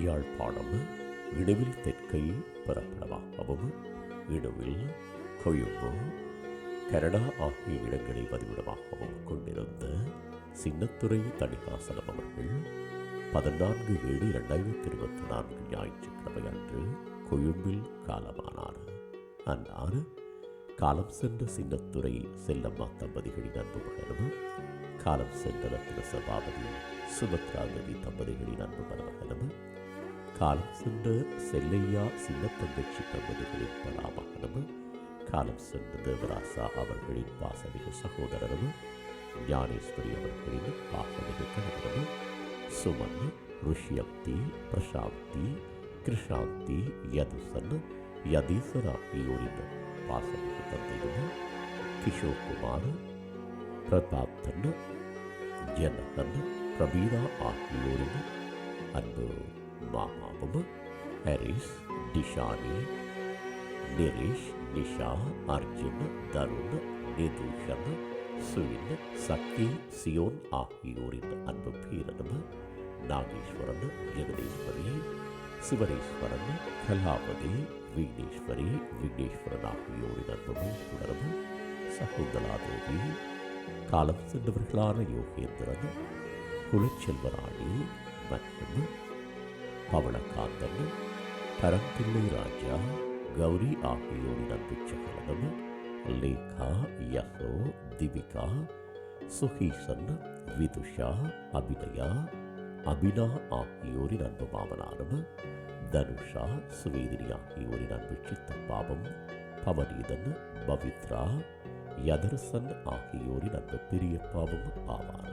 யாழ்ப்பாணம் இடுவில் தெற்கை பிறப்பிடமாகவும் இடுவில் கொழும்பு கனடா ஆகிய இடங்களை பதிவிடமாகவும் கொண்டிருந்த சின்னத்துறை தணிகாசலம் அவர்கள் பதினான்கு ஏழு இரண்டாயிரத்தி இருபத்தி நான்கு ஞாயிற்றுக்கிழமை அன்று கொழும்பில் காலமானார். அன்னார் காலம் சென்ற சின்னத்துறை செல்லம்மா தம்பதிகளின் அன்பு மகனும் காலம் சென்ற ரத்ன சபாபதி சுபத்ரா தேவி தம்பதிகளின் அன்பு மருமகனும் காலம் சென்ற செல்லையா சின்னத்தங்கச்சி தம்பதிகளின் பராமகனும் காலம் சென்ற தேவராசா அவர்களின் பாசமிகு சகோதரரும் ஞானேஸ்வரி அவர்களின் பாசமிகு கணவரும் சுமன் ருஷ்யப்தி பிரசாந்தி கிருஷாந்தி யதுசன் யதீசர் ஆகியோரின் பாசமிகு தந்தையும் கிஷோர் குமார் பிரதாப்தன் ஜனகன் பிரபீரா ஆகியோரின் அன்பு மாமாவும் ஹரிஸ் டிஷானி நிரிஷ் நிஷா அர்ஜுன் தருண் நிதூஷன் சுவின் சக்தி சியோன் ஆகியோரின் அன்பு பீரனும் நாகேஸ்வரன் ஜெகதீஸ்வரி சிவனேஸ்வரன் கலாபதி விக்னேஸ்வரி விக்னேஸ்வரன் ஆகியோரின் அன்பும் தொடரும் சகுந்தலா தேவி காலம் சென்றவர்களான யோகேந்திரன் குலச்செல்வராணி மற்றும் பவளகாந்தன் பரம்பிள்ளை ராஜா கௌரி ஆகியோரிடம் அன்பு லேகா யசோ திவிகா சுகீசன் விதுஷா அபிநயா அபினா ஆகியோரின் அன்பு மாமனாரும் தனுஷா சுவேதினி ஆகியோரின் அன்பு சித்தப்பாவும் பவனீதன் பவித்ரா யதர்சன் ஆகியோரின் அன்பு பிரியப்பாவும் ஆவார்.